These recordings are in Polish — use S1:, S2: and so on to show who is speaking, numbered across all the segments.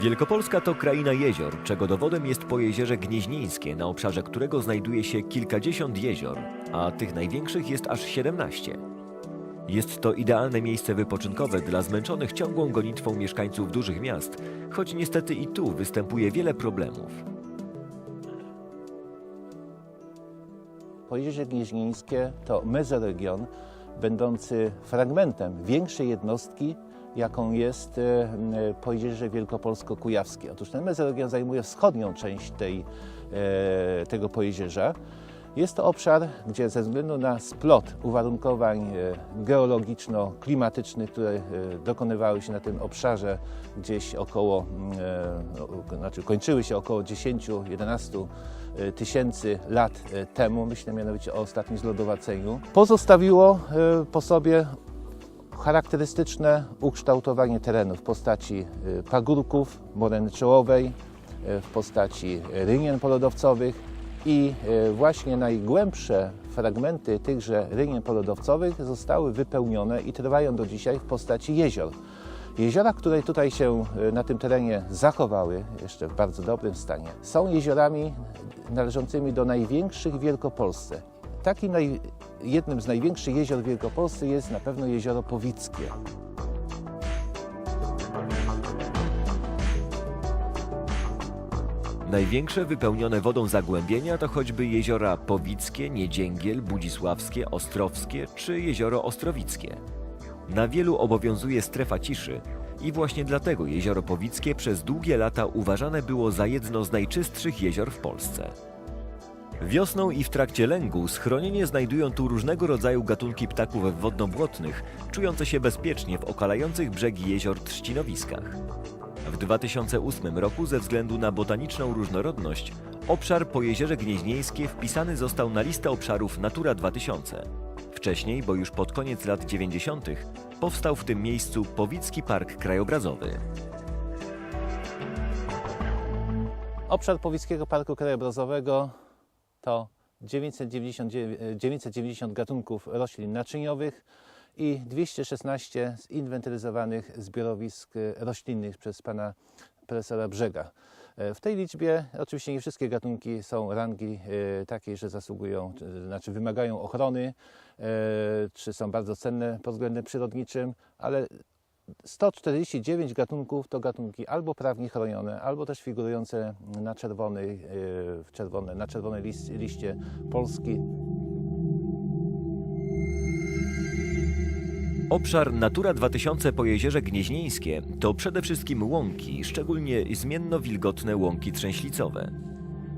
S1: Wielkopolska to kraina jezior, czego dowodem jest pojezierze Gnieźnieńskie, na obszarze którego znajduje się kilkadziesiąt jezior, a tych największych jest aż 17. Jest to idealne miejsce wypoczynkowe dla zmęczonych ciągłą gonitwą mieszkańców dużych miast, choć niestety i tu występuje wiele problemów.
S2: Pojezierze Gnieźnieńskie to mezoregion będący fragmentem większej jednostki, jaką jest e, m, Pojezierze Wielkopolsko-Kujawskie. Otóż ten mezoregion zajmuje wschodnią część tej, e, tego pojezierza. Jest to obszar, gdzie ze względu na splot uwarunkowań e, geologiczno-klimatycznych, które dokonywały się na tym obszarze gdzieś około, znaczy kończyły się około 10-11 e, tysięcy lat temu, myślę mianowicie o ostatnim zlodowaceniu, pozostawiło po sobie charakterystyczne ukształtowanie terenu w postaci e, pagórków, moreny czołowej, e, w postaci rynien polodowcowych i e, właśnie najgłębsze fragmenty tychże rynien polodowcowych zostały wypełnione i trwają do dzisiaj w postaci jezior. Jeziora, które tutaj się na tym terenie zachowały, jeszcze w bardzo dobrym stanie, są jeziorami należącymi do największych w Wielkopolsce. Takim naj, jednym z największych jezior w Wielkopolsce jest na pewno jezioro Powickie.
S1: Największe wypełnione wodą zagłębienia to choćby jeziora Powickie, Niedzięgiel, Budzisławskie, Ostrowskie czy jezioro Ostrowickie. Na wielu obowiązuje strefa ciszy i właśnie dlatego jezioro Powickie przez długie lata uważane było za jedno z najczystszych jezior w Polsce. Wiosną i w trakcie lęgu schronienie znajdują tu różnego rodzaju gatunki ptaków wodnobłotnych, czujące się bezpiecznie w okalających brzegi jezior trzcinowiskach. W 2008 roku ze względu na botaniczną różnorodność obszar Pojezierze Gnieźnieńskie wpisany został na listę obszarów Natura 2000. Wcześniej, bo już pod koniec lat 90., powstał w tym miejscu Powicki Park Krajobrazowy.
S2: Obszar Powickiego Parku Krajobrazowego to 990, 990 gatunków roślin naczyniowych i 216 zinwentaryzowanych zbiorowisk roślinnych przez pana profesora Brzega. E, W tej liczbie oczywiście nie wszystkie gatunki są rangi e, takiej, że zasługują, e, znaczy wymagają ochrony, e, czy są bardzo cenne pod względem przyrodniczym, ale 149 gatunków to gatunki albo prawnie chronione, albo też figurujące na czerwonej, w czerwone, na czerwonej liście Polski.
S1: Obszar Natura 2000 Pojezierze Gnieźnieńskie to przede wszystkim łąki, szczególnie zmienno-wilgotne łąki trzęślicowe.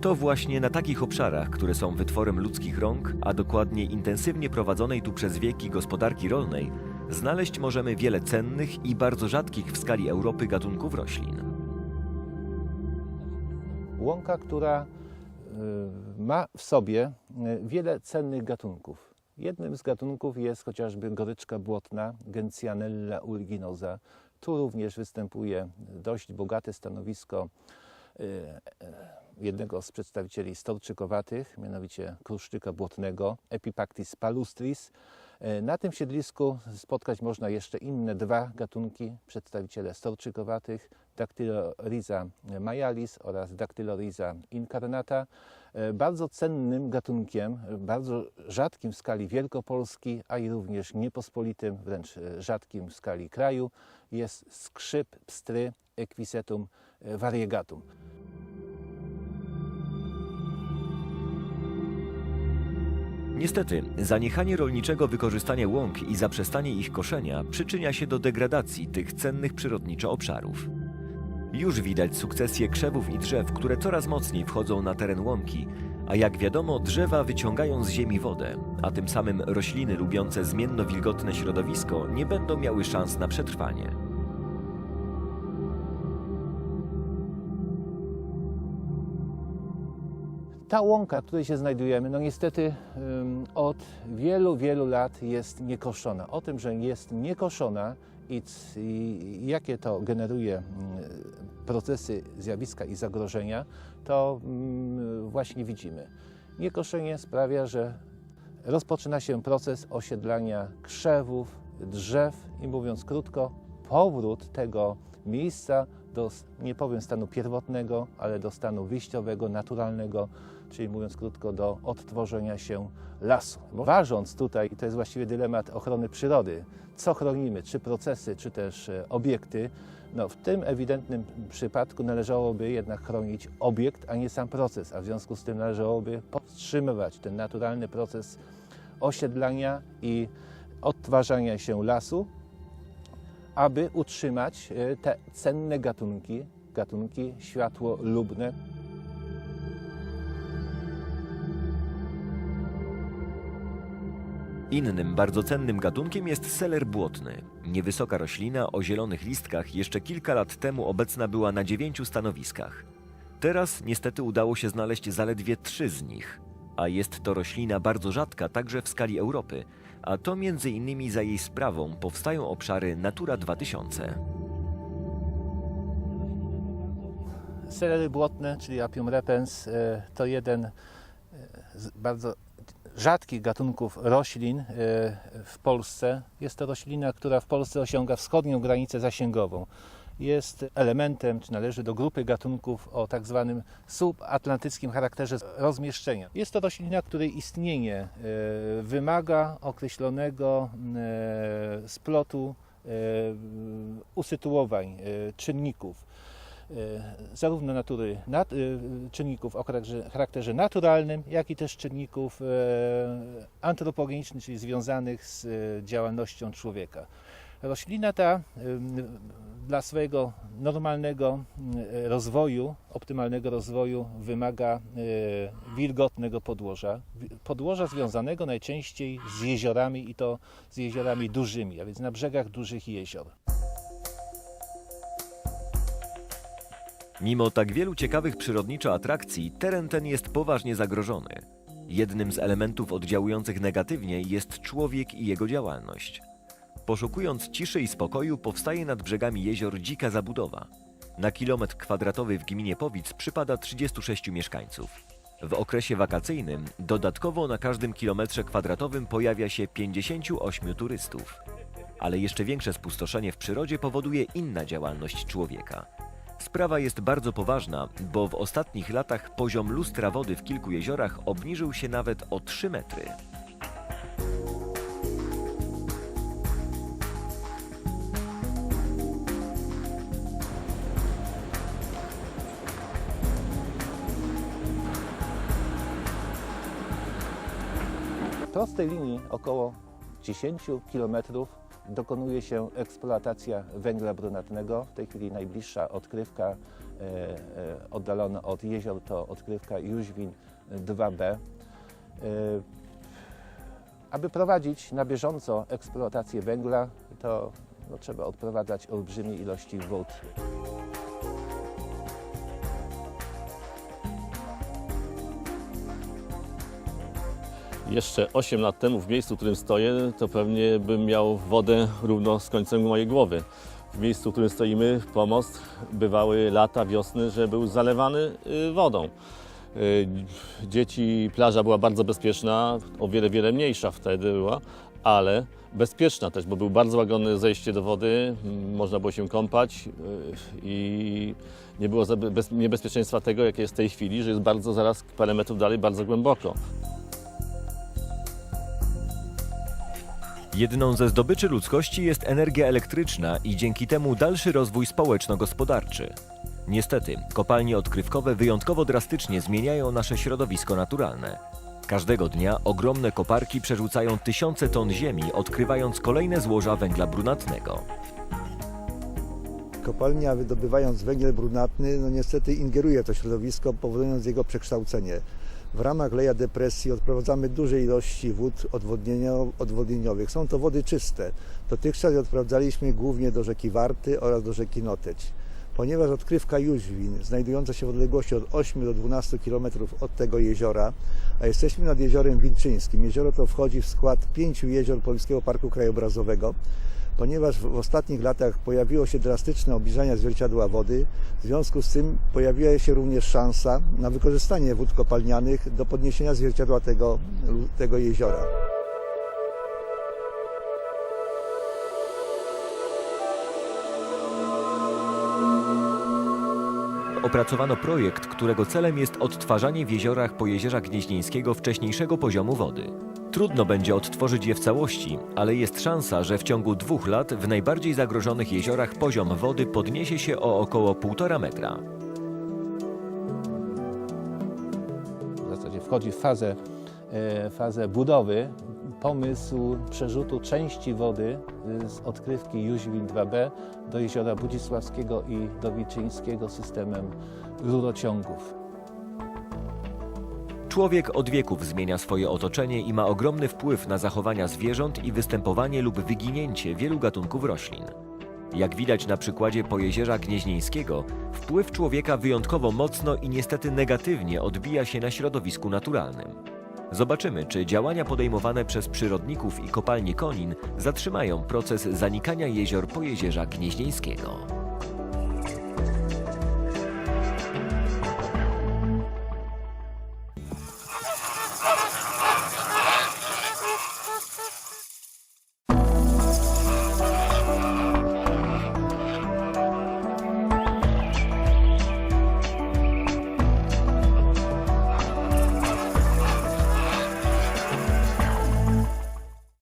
S1: To właśnie na takich obszarach, które są wytworem ludzkich rąk, a dokładnie intensywnie prowadzonej tu przez wieki gospodarki rolnej, znaleźć możemy wiele cennych i bardzo rzadkich w skali Europy gatunków roślin.
S2: Łąka, która y, ma w sobie y, wiele cennych gatunków. Jednym z gatunków jest chociażby goryczka błotna Gentianella uliginosa. Tu również występuje dość bogate stanowisko y, jednego z przedstawicieli storczykowatych, mianowicie kruszczyka błotnego Epipactis palustris. E, Na tym siedlisku spotkać można jeszcze inne dwa gatunki, przedstawiciele storczykowatych, Dactylorhiza majalis oraz Dactylorhiza incarnata. E, Bardzo cennym gatunkiem, bardzo rzadkim w skali Wielkopolski, a i również niepospolitym, wręcz e, rzadkim w skali kraju, jest skrzyp pstry Equisetum variegatum.
S1: Niestety, zaniechanie rolniczego wykorzystania łąk i zaprzestanie ich koszenia przyczynia się do degradacji tych cennych przyrodniczo obszarów. Już widać sukcesję krzewów i drzew, które coraz mocniej wchodzą na teren łąki, a jak wiadomo, drzewa wyciągają z ziemi wodę, a tym samym rośliny lubiące zmienno-wilgotne środowisko nie będą miały szans na przetrwanie.
S2: Ta łąka, w której się znajdujemy, no niestety od wielu, wielu lat jest niekoszona. O tym, że jest niekoszona i, i jakie to generuje mm, procesy, zjawiska i zagrożenia, to mm, właśnie widzimy. Niekoszenie sprawia, że rozpoczyna się proces osiedlania krzewów, drzew i mówiąc krótko, powrót tego miejsca do, nie powiem stanu pierwotnego, ale do stanu wyjściowego, naturalnego, czyli mówiąc krótko, do odtworzenia się lasu. Ważąc tutaj, to jest właściwie dylemat ochrony przyrody, co chronimy, czy procesy, czy też e, obiekty, no, w tym ewidentnym przypadku należałoby jednak chronić obiekt, a nie sam proces, a w związku z tym należałoby powstrzymywać ten naturalny proces osiedlania i odtwarzania się lasu, aby utrzymać e, te cenne gatunki, gatunki światłolubne.
S1: Innym bardzo cennym gatunkiem jest seler błotny. Niewysoka roślina o zielonych listkach jeszcze kilka lat temu obecna była na dziewięciu stanowiskach. Teraz niestety udało się znaleźć zaledwie trzy z nich, a jest to roślina bardzo rzadka także w skali Europy, a to między innymi za jej sprawą powstają obszary Natura 2000.
S2: Selery błotne, czyli Apium repens, e, to jeden e, bardzo rzadkich gatunków roślin e, w Polsce. Jest to roślina, która w Polsce osiąga wschodnią granicę zasięgową. Jest elementem, czy należy do grupy gatunków o tak zwanym subatlantyckim charakterze rozmieszczenia. Jest to roślina, której istnienie e, wymaga określonego e, splotu usytuowań, czynników zarówno natury, nat, e, czynników o charakterze, charakterze naturalnym, jak i też czynników e, antropogenicznych, czyli związanych z e, działalnością człowieka. Roślina ta dla swojego normalnego e, rozwoju, optymalnego rozwoju wymaga e, wilgotnego podłoża. Podłoża związanego najczęściej z jeziorami i to z jeziorami dużymi, a więc na brzegach dużych jezior.
S1: Mimo tak wielu ciekawych przyrodniczo atrakcji, teren ten jest poważnie zagrożony. Jednym z elementów oddziałujących negatywnie jest człowiek i jego działalność. Poszukując ciszy i spokoju, powstaje nad brzegami jezior dzika zabudowa. Na kilometr kwadratowy w gminie Powic przypada 36 mieszkańców. W okresie wakacyjnym dodatkowo na każdym kilometrze kwadratowym pojawia się 58 turystów. Ale jeszcze większe spustoszenie w przyrodzie powoduje inna działalność człowieka. Sprawa jest bardzo poważna, bo w ostatnich latach poziom lustra wody w kilku jeziorach obniżył się nawet o 3 metry.
S2: prostej linii około 10 km dokonuje się eksploatacja węgla brunatnego. W tej chwili najbliższa odkrywka e, e, oddalona od jezior to odkrywka Jóźwin 2B. E, aby prowadzić na bieżąco eksploatację węgla, to no, trzeba odprowadzać olbrzymie ilości wód.
S3: Jeszcze 8 lat temu w miejscu, w którym stoję, to pewnie bym miał wodę równo z końcem mojej głowy. W miejscu, w którym stoimy, pomost, bywały lata, wiosny, że był zalewany y, wodą. Y, Dzieci, plaża była bardzo bezpieczna, o wiele, wiele mniejsza wtedy była, ale bezpieczna też, bo był bardzo łagodne zejście do wody, można było się kąpać y, i nie było niebezpieczeństwa tego, jakie jest w tej chwili, że jest bardzo zaraz parę metrów dalej, bardzo głęboko.
S1: Jedną ze zdobyczy ludzkości jest energia elektryczna i dzięki temu dalszy rozwój społeczno-gospodarczy. Niestety, kopalnie odkrywkowe wyjątkowo drastycznie zmieniają nasze środowisko naturalne. Każdego dnia ogromne koparki przerzucają tysiące ton ziemi, odkrywając kolejne złoża węgla brunatnego.
S4: Kopalnia wydobywając węgiel brunatny, no niestety ingeruje w to środowisko, powodując jego przekształcenie. W ramach leja depresji odprowadzamy duże ilości wód odwodnienio- odwodnieniowych. Są to wody czyste. Dotychczas je odprowadzaliśmy głównie do rzeki Warty oraz do rzeki Noteć. Ponieważ odkrywka Jóźwin, znajdująca się w odległości od 8 do 12 km od tego jeziora, a jesteśmy nad jeziorem Wilczyńskim. Jezioro to wchodzi w skład pięciu jezior Polskiego Parku Krajobrazowego. Ponieważ w ostatnich latach pojawiło się drastyczne obniżanie zwierciadła wody, w związku z tym pojawiła się również szansa na wykorzystanie wód kopalnianych do podniesienia zwierciadła tego, tego jeziora.
S1: opracowano projekt, którego celem jest odtwarzanie w jeziorach Pojezierza Gnieźnieńskiego wcześniejszego poziomu wody. Trudno będzie odtworzyć je w całości, ale jest szansa, że w ciągu dwóch lat w najbardziej zagrożonych jeziorach poziom wody podniesie się o około 1,5 metra.
S2: w zasadzie wchodzi w fazę, e, fazę budowy pomysł przerzutu części wody y, z odkrywki Jóźwin 2B do jeziora Budzisławskiego i do Wilczyńskiego systemem rurociągów.
S1: Człowiek od wieków zmienia swoje otoczenie i ma ogromny wpływ na zachowania zwierząt i występowanie lub wyginięcie wielu gatunków roślin. Jak widać na przykładzie Pojezierza Gnieźnieńskiego, wpływ człowieka wyjątkowo mocno i niestety negatywnie odbija się na środowisku naturalnym. Zobaczymy, czy działania podejmowane przez przyrodników i kopalnie konin zatrzymają proces zanikania jezior Pojezierza Gnieźnieńskiego.